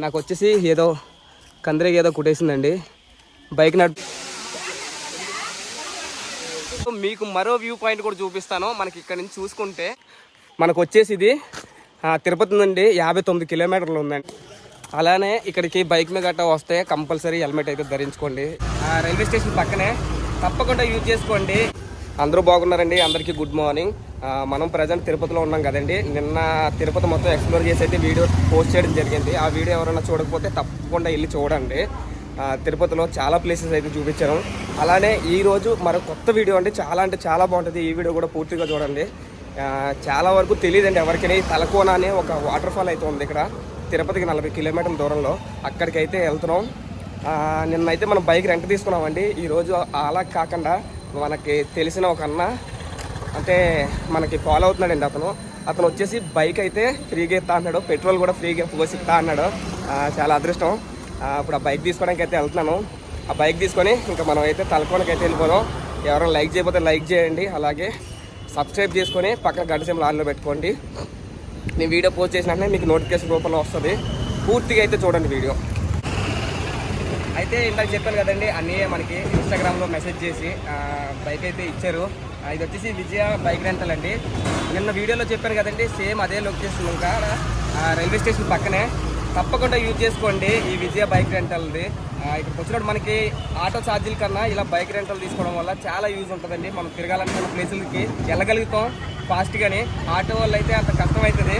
నాకు వచ్చేసి ఏదో కందరికి ఏదో కుట్టేసిందండి. బైక్ నడు మీకు మరో వ్యూ పాయింట్ కూడా చూపిస్తాను. మనకి ఇక్కడ నుంచి చూసుకుంటే మనకు వచ్చేసి ఇది తిరుపతి నుండి యాభై తొమ్మిది కిలోమీటర్లు ఉందండి. అలానే ఇక్కడికి బైక్ మీద గట్టా వస్తే కంపల్సరీ హెల్మెట్ అయితే ధరించుకోండి. ఆ, రైల్వే స్టేషన్ పక్కనే తప్పకుండా యూజ్ చేసుకోండి. అందరూ బాగున్నారండి. అందరికీ గుడ్ మార్నింగ్. మనం ప్రజెంట్ తిరుపతిలో ఉన్నాం కదండి. నిన్న తిరుపతి మొత్తం ఎక్స్ప్లోర్ చేసి అయితే వీడియో పోస్ట్ చేయడం జరిగింది. ఆ వీడియో ఎవరైనా చూడకపోతే తప్పకుండా వెళ్ళి చూడండి. తిరుపతిలో చాలా ప్లేసెస్ అయితే చూపించాను అలానే ఈ రోజు మరో కొత్త వీడియో అండి. చాలా అంటే చాలా బాగుంటుంది. ఈ వీడియో కూడా పూర్తిగా చూడండి. చాలా వరకు తెలియదండి ఎవరికైనా. తలకోన అనే ఒక వాటర్ ఫాల్ అయితే ఉంది ఇక్కడ. తిరుపతికి నలభై కిలోమీటర్ల దూరంలో. అక్కడికైతే వెళ్తున్నాం. నిన్నైతే మనం బైక్ రెంట్ తీసుకున్నామండి. ఈరోజు అలా కాకుండా మనకి తెలిసిన ఒక అన్న అంటే మనకి ఫాలో అవుతున్నాడండి అతను. అతను వచ్చేసి బైక్ అయితే ఫ్రీగా ఇస్తా అన్నాడు. పెట్రోల్ కూడా ఫ్రీగా పోసి ఇస్తా అన్నాడు. చాలా అదృష్టం. ఇప్పుడు ఆ బైక్ తీసుకోవడానికి అయితే వెళ్తున్నాను. ఆ బైక్ తీసుకొని ఇంకా మనం అయితే తలకోనకి అయితే వెళ్ళిపోదాం. ఎవరైనా లైక్ చేయకపోతే లైక్ చేయండి. అలాగే సబ్స్క్రైబ్ చేసుకొని పక్కన గంట సేపు ఆన్లో పెట్టుకోండి. నేను వీడియో పోస్ట్ చేసినట్టే మీకు నోటిఫికేషన్ రూపంలో వస్తుంది. పూర్తిగా అయితే చూడండి వీడియో. అయితే ఇందాక చెప్పాను కదండి అన్నయ్య మనకి ఇన్స్టాగ్రామ్లో మెసేజ్ చేసి బైక్ అయితే ఇచ్చారు. ఇది వచ్చేసి విజయ బైక్ రెంటల్ అండి. నిన్న వీడియోలో చెప్పాను కదండి సేమ్ అదే లొకేషన్ ఇంకా రైల్వే స్టేషన్ పక్కనే. తప్పకుండా యూజ్ చేసుకోండి ఈ విజయ బైక్ రెంటల్ది ఇక్కడికి వచ్చినప్పుడు మనకి ఆటో ఛార్జీల కన్నా ఇలా బైక్ రెంటల్ తీసుకోవడం వల్ల చాలా యూజ్ ఉంటుందండి. మనం తిరగాలనుకున్న ప్లేసులకి వెళ్ళగలుగుతాం ఫాస్ట్గానే ఆటో వల్ల అయితే అంత కష్టం అవుతుంది.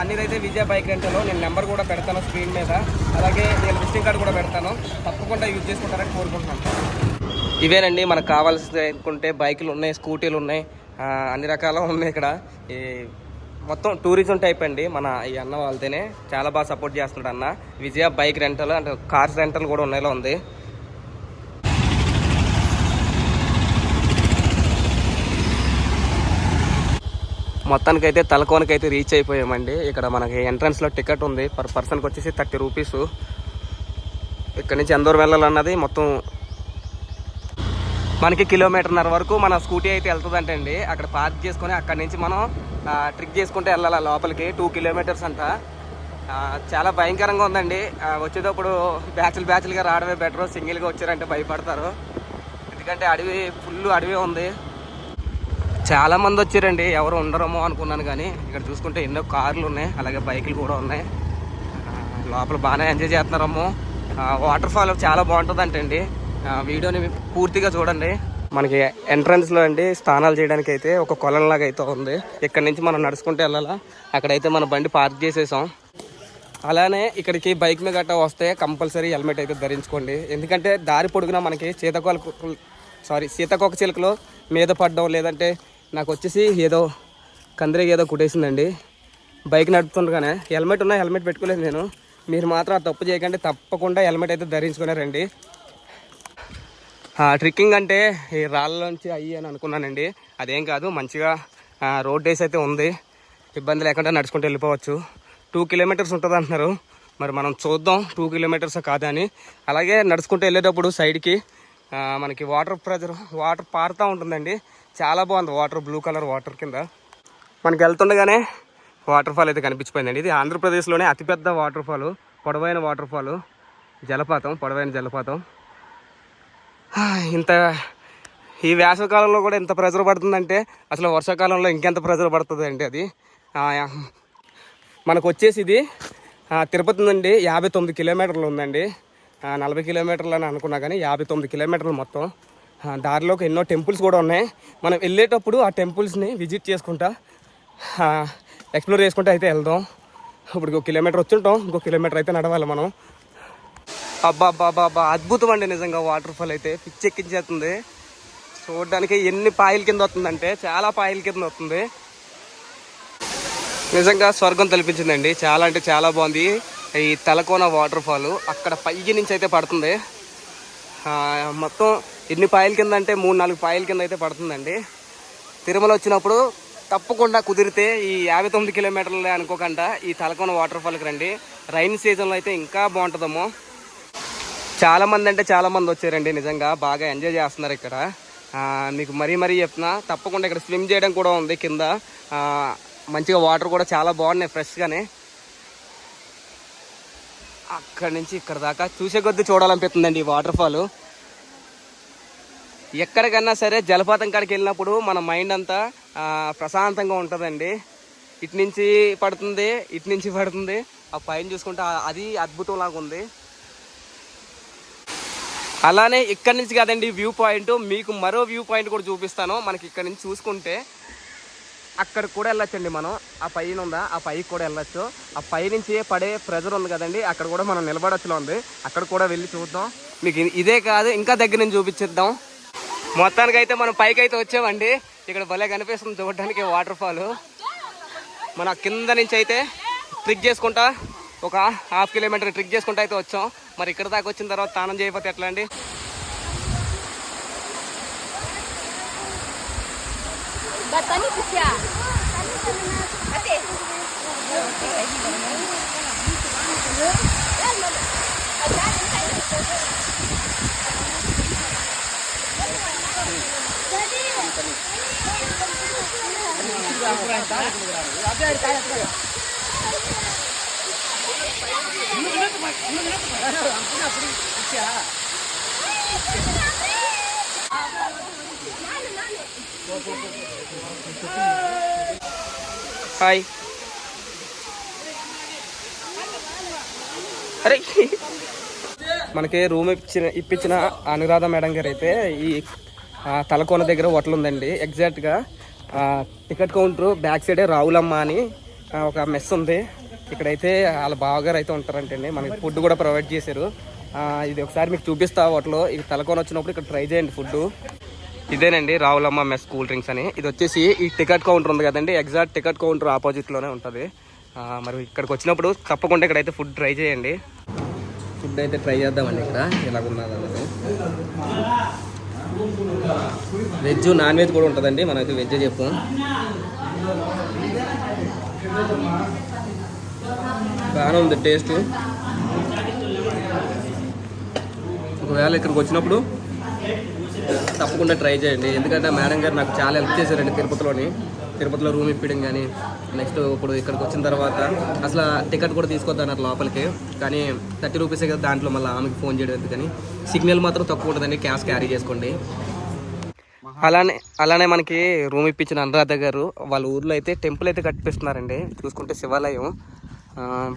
అన్నిదైతే విజయ బైక్ రెంటలో. నేను నెంబర్ కూడా పెడతాను స్క్రీన్ మీద. అలాగే నేను విజిటింగ్ కార్డు కూడా పెడతాను. తప్పకుండా యూజ్ చేసుకుంటారని కోరుకుంటున్నాను. ఇవేనండి మనకు కావాల్సి అనుకుంటే బైకులు ఉన్నాయి స్కూటీలు ఉన్నాయి అన్ని రకాల ఉన్నాయి ఇక్కడ. ఈ మొత్తం టూరిజం టైప్ అండి మన ఈ అన్న వాళ్ళతోనే. చాలా బాగా సపోర్ట్ చేస్తున్నాడు అన్న. విజయ బైక్ రెంటల్ అంటే కార్స్ రెంటల్ కూడా ఉన్నాయిలో ఉంది. మొత్తానికి అయితే తలకోనకి అయితే రీచ్ అయిపోయామండి. ఇక్కడ మనకి ఎంట్రన్స్లో టికెట్ ఉంది. పర్ పర్సన్కి వచ్చేసి థర్టీ రూపీస్ ఇక్కడ నుంచి ఎందరు వెళ్ళాలన్నది మొత్తం మనకి కిలోమీటర్న్నర వరకు మన స్కూటీ అయితే వెళ్తుందంటే అండి అక్కడ పార్క్ చేసుకొని అక్కడ నుంచి మనం ట్రిక్ చేసుకుంటే వెళ్ళాలి లోపలికి. టూ కిలోమీటర్స్ అంట. చాలా భయంకరంగా ఉందండి. వచ్చేటప్పుడు బ్యాచ్లు బ్యాచ్లుగా రావడమే బెటర్ సింగిల్గా వచ్చారంటే భయపడతారు. ఎందుకంటే అడవి ఫుల్ అడవి ఉంది. చాలా మంది వచ్చారండి. ఎవరు ఉండరేమో అనుకున్నాను కానీ ఇక్కడ చూసుకుంటే ఎన్నో కార్లు ఉన్నాయి. అలాగే బైకులు కూడా ఉన్నాయి. లోపల బాగానే ఎంజాయ్ చేస్తున్నారమ్మో. వాటర్ ఫాల్ చాలా బాగుంటుంది అండి వీడియోని పూర్తిగా చూడండి. మనకి ఎంట్రన్స్లో అండి స్నానాలు చేయడానికి అయితే ఒక కొలంలాగా అయితే ఉంది. ఇక్కడ నుంచి మనం నడుచుకుంటూ వెళ్ళాలా? అక్కడైతే మన బండి పార్క్ చేసేసాం. అలానే ఇక్కడికి బైక్ మీద గట్టా వస్తే కంపల్సరీ హెల్మెట్ అయితే ధరించుకోండి. ఎందుకంటే దారి పొడుగునా మనకి సీతకోల సారీ సీతకోక చిలుకలు మీద పడడం లేదంటే నాకు వచ్చేసి ఏదో కందిరేగి ఏదో కుట్టేసిందండి. బైక్ నడుపుతుండగానే హెల్మెట్ ఉన్నా హెల్మెట్ పెట్టుకోలేదు నేను. మీరు మాత్రం ఆ తప్పు చేయకండి తప్పకుండా హెల్మెట్ అయితే ధరించుకున్నారండి ట్రిక్కింగ్ అంటే ఈ రాళ్ళలోంచి అయ్యి అని అనుకున్నానండి. అదేం కాదు మంచిగా రోడ్ డేస్ అయితే ఉంది. ఇబ్బంది లేకుండా నడుచుకుంటూ వెళ్ళిపోవచ్చు. టూ కిలోమీటర్స్ ఉంటుంది అంటున్నారు. మరి మనం చూద్దాం టూ కిలోమీటర్స్ కాదని అలాగే నడుచుకుంటూ వెళ్ళేటప్పుడు సైడ్కి మనకి వాటర్ ప్రెజర్ వాటర్ పారుతూ ఉంటుందండి. చాలా బాగుంది. వాటర్ బ్లూ కలర్ వాటర్ కింద. మనకి వెళ్తుండగానే వాటర్ ఫాల్ అయితే కనిపించిపోయిందండి. ఇది ఆంధ్రప్రదేశ్లోనే అతిపెద్ద వాటర్ ఫాల్ పొడవైన వాటర్ ఫాల్ జలపాతం పొడవైన జలపాతం. ఇంత ఈ వేసవకాలంలో కూడా ఇంత ప్రెజర్ పడుతుందంటే అసలు వర్షాకాలంలో ఇంకెంత ప్రెజర్ పడుతుంది అండి అది మనకు వచ్చేసి ఇది తిరుపతి నుండి యాభై తొమ్మిది కిలోమీటర్లు ఉందండి. నలభై కిలోమీటర్లు అని అనుకున్నా కానీ యాభై తొమ్మిది కిలోమీటర్లు మొత్తం. దారిలోకి ఎన్నో టెంపుల్స్ కూడా ఉన్నాయి. మనం వెళ్ళేటప్పుడు ఆ టెంపుల్స్ని విజిట్ చేసుకుంటా ఎక్స్ప్లోర్ చేసుకుంటూ అయితే వెళ్దాం. ఇప్పుడు ఇంకో కిలోమీటర్ వచ్చుంటాం ఇంకో కిలోమీటర్ అయితే నడవాలి మనం. అబ్బా అబ్బా అబ్బా అబ్బా అద్భుతం అండి నిజంగా వాటర్ ఫాల్ అయితే పిచ్చెక్కించేస్తుంది చూడడానికి ఎన్ని పాయల కింద వస్తుందంటే చాలా పాయల కింద వస్తుంది. నిజంగా స్వర్గం తలపించిందండి. చాలా అంటే చాలా బాగుంది. ఈ తలకోన వాటర్ ఫాల్ అక్కడ పైకి నుంచి అయితే పడుతుంది. మొత్తం ఎన్ని పాయల కింద అంటే మూడు నాలుగు పాయల కింద అయితే పడుతుందండి. తిరుమల వచ్చినప్పుడు తప్పకుండా కుదిరితే ఈ యాభై తొమ్మిది కిలోమీటర్లే అనుకోకుండా ఈ తలకొన వాటర్ ఫాల్కి రండి. రైన్ సీజన్లో అయితే ఇంకా బాగుంటుందమ్మో. చాలామంది అంటే చాలామంది వచ్చారండి నిజంగా. బాగా ఎంజాయ్ చేస్తున్నారు ఇక్కడ. మీకు మరీ మరీ చెప్తున్నా తప్పకుండా ఇక్కడ స్విమ్ చేయడం కూడా ఉంది కింద. మంచిగా వాటర్ కూడా చాలా బాగున్నాయి ఫ్రెష్గానే అక్కడి నుంచి ఇక్కడ దాకా చూసే కొద్దీ చూడాలనిపిస్తుందండి ఈ వాటర్ ఫాల్ ఎక్కడికన్నా సరే జలపాతం కాడికి వెళ్ళినప్పుడు మన మైండ్ అంతా ప్రశాంతంగా ఉంటుందండి. ఇటు నుంచి పడుతుంది ఇటు నుంచి పడుతుంది. ఆ పైన చూసుకుంటే అది అద్భుతం లాగా ఉంది. అలానే ఇక్కడి నుంచి కాదండి వ్యూ పాయింట్. మీకు మరో వ్యూ పాయింట్ కూడా చూపిస్తాను. మనకి ఇక్కడ నుంచి చూసుకుంటే అక్కడ కూడా వెళ్ళొచ్చండి మనం. ఆ పైన ఉందా? ఆ పైకి కూడా వెళ్ళొచ్చు. ఆ పై నుంచి పడే ప్రెజర్ ఉంది కదండి. అక్కడ కూడా మనం నిలబడచ్చులో ఉంది. అక్కడ కూడా వెళ్ళి చూద్దాం. మీకు ఇదే కాదు ఇంకా దగ్గర నుంచి చూపించేద్దాం. మొత్తానికి అయితే మనం పైకి అయితే వచ్చామండి. ఇక్కడ భలే కనిపిస్తుంది చూడడానికి వాటర్ ఫాల్ మన కింద నుంచి అయితే ట్రిక్ చేసుకుంటా ఒక హాఫ్ కిలోమీటర్ ట్రిక్ చేసుకుంటా అయితే వచ్చాం. మరి ఇక్కడ దాకా వచ్చిన తర్వాత స్నానం చేయకపోతే ఎట్లా అండి? హాయ్. అరే. మనకి రూమ్ ఇచ్చిన ఇప్పించిన అనురాధ మేడం గారు అయితే ఈ తలకోన దగ్గర హోటల్ ఉందండి. ఎగ్జాక్ట్గా టికెట్ కౌంటర్ బ్యాక్ సైడే రావులమ్మ అని ఒక మెస్ ఉంది. ఇక్కడైతే వాళ్ళ బావగారు అయితే ఉంటారంటండి. మనకి ఫుడ్ కూడా ప్రొవైడ్ చేశారు. ఇది ఒకసారి మీకు చూపిస్తా హోటల్లో. ఇది తలకొని వచ్చినప్పుడు ఇక్కడ ట్రై చేయండి ఫుడ్ ఇదేనండి రావులమ్మ మెస్ కూల్ డ్రింక్స్ అని. ఇది వచ్చేసి ఈ టికెట్ కౌంటర్ ఉంది కదండి. ఎగ్జాక్ట్ టికెట్ కౌంటర్ ఆపోజిట్లోనే ఉంటుంది. మరి ఇక్కడికి వచ్చినప్పుడు తప్పకుండా ఇక్కడైతే ఫుడ్ ట్రై చేయండి. ఫుడ్ అయితే ట్రై చేద్దామండి ఇక్కడ. ఎలాగున్నది అన్నది వెజ్ నాన్ వెజ్ కూడా ఉంటుందండి. మనకి వెజ్ చెప్పు. బాగానే ఉంది టేస్ట్. ఒకవేళ ఇక్కడికి వచ్చినప్పుడు తప్పకుండా ట్రై చేయండి. ఎందుకంటే మేడం గారు నాకు చాలా హెల్ప్ చేశారండి తిరుపతిలోని. తిరుపతిలో రూమ్ ఇప్పించడం కానీ నెక్స్ట్ ఇప్పుడు ఇక్కడికి వచ్చిన తర్వాత అసలు టికెట్ కూడా తీసుకొద్దన్నారు లోపలికి. కానీ థర్టీ రూపీసే కదా దాంట్లో మళ్ళీ ఆమెకి ఫోన్ చేయడం ఎందుకని. సిగ్నల్ మాత్రం తక్కువ ఉంటుందండి క్యాష్ క్యారీ చేసుకోండి. అలానే అలానే మనకి రూమ్ ఇప్పించిన అనురాధ గారు వాళ్ళ ఊర్లో అయితే టెంపుల్ అయితే కట్టిస్తున్నారండి చూసుకుంటే శివాలయం.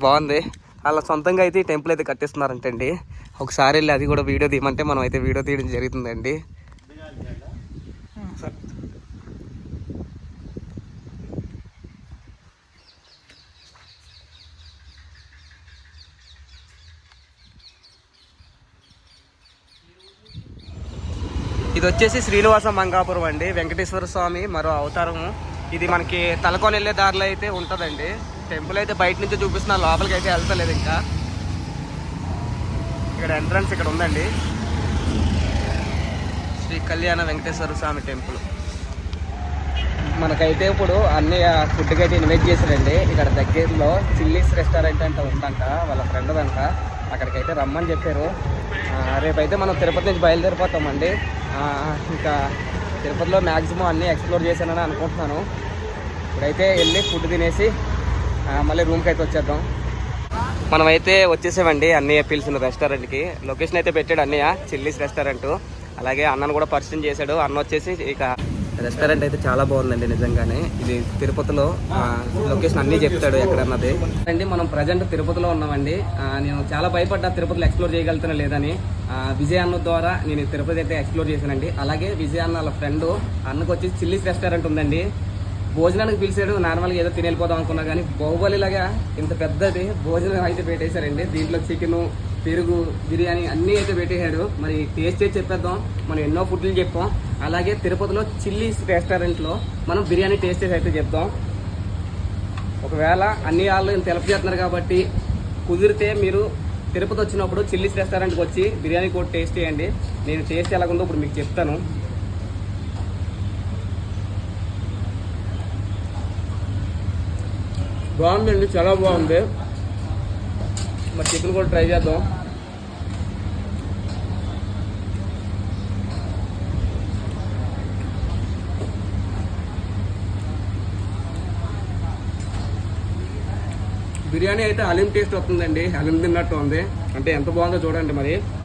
బాగుంది. వాళ్ళ సొంతంగా అయితే ఈ టెంపుల్ అయితే కట్టిస్తున్నారంటండి. ఒకసారి వెళ్ళి అది కూడా వీడియో తీయమంటే మనం అయితే వీడియో తీయడం జరుగుతుందండి. ఇది వచ్చేసి శ్రీనివాస మంగాపురం అండి. వెంకటేశ్వర స్వామి మరో అవతారము. ఇది మనకి తలకొని వెళ్ళే దారిలో అయితే ఉంటుందండి. టెంపుల్ అయితే బయట నుంచి చూపిస్తున్నా లోపలికి అయితే వెళ్తలేదు ఇంకా. ఇక్కడ ఎంట్రన్స్ ఇక్కడ ఉందండి. శ్రీ కళ్యాణ వెంకటేశ్వర స్వామి టెంపుల్. మనకైతే ఇప్పుడు అన్ని ఫుడ్కి అయితే ఇన్వైట్ చేశారండి. ఇక్కడ దగ్గరలో చిల్లీస్ రెస్టారెంట్ అంటే ఉందంట వాళ్ళ ఫ్రెండ్ అంట అక్కడికైతే రమ్మని చెప్పారు. రేపైతే మనం తిరుపతి నుంచి బయలుదేరిపోతామండి. ఇంకా తిరుపతిలో మ్యాక్సిమం అన్నీ ఎక్స్ప్లోర్ చేశానని అనుకుంటున్నాను. ఇప్పుడైతే వెళ్ళి ఫుడ్ తినేసి మళ్ళీ రూమ్కి అయితే వచ్చేద్దాం. మనమైతే వచ్చేసామండి అన్నయ్య పిలిచిన రెస్టారెంట్కి. లొకేషన్ అయితే పెట్టాడు అన్నయ్య చిల్లీస్ రెస్టారెంట్. అలాగే అన్నను కూడా పరిచయం చేశాడు. అన్న వచ్చేసి ఇక రెస్టారెంట్ అయితే చాలా బాగుందండి నిజంగానే. ఇది తిరుపతిలో లొకేషన్ అన్నీ చెప్తాడు ఎక్కడన్నది. అండి మనం ప్రజెంట్ తిరుపతిలో ఉన్నామండి. నేను చాలా భయపడ్డా తిరుపతిలో ఎక్స్ప్లోర్ చేయగలుగుతానా లేదని. విజయ అన్న ద్వారా నేను తిరుపతి అయితే ఎక్స్ప్లోర్ చేశానండి. అలాగే విజయ అన్న వాళ్ళ ఫ్రెండ్ అన్నకు వచ్చి చిల్లీస్ రెస్టారెంట్ ఉందండి. భోజనానికి పిలిచాడు నార్మల్గా ఏదో తిని వెళ్ళిపోదాం అనుకున్నా కానీ బాహుబలి లాగా ఇంత పెద్దది భోజనం అయితే పెట్టేశారండి. దీంట్లో చికెన్ పెరుగు బిర్యానీ అన్నీ అయితే పెట్టేశాడు. మరి టేస్ట్ చేసి చెప్పేద్దాం. మనం ఎన్నో ఫుడ్లు చెప్పాం. అలాగే తిరుపతిలో చిల్లీస్ రెస్టారెంట్లో మనం బిర్యానీ టేస్ట్ చేసి అయితే చెప్తాం ఒకవేళ అన్ని వాళ్ళు ఇంత చేస్తున్నారు కాబట్టి కుదిరితే మీరు తిరుపతి వచ్చినప్పుడు చిల్లీస్ రెస్టారెంట్కి వచ్చి బిర్యానీ కూడా టేస్ట్ చేయండి. నేను టేస్ట్ ఎలాగుందో ఇప్పుడు మీకు చెప్తాను. బాగుందండి చాలా బాగుంది. మరి చికెన్ కూడా ట్రై చేద్దాం. బిర్యానీ అయితే అలిం టేస్ట్ వస్తుందండి. అలిం తిన్నట్టు ఉంది. అంటే ఎంత బాగుందో చూడండి మరి.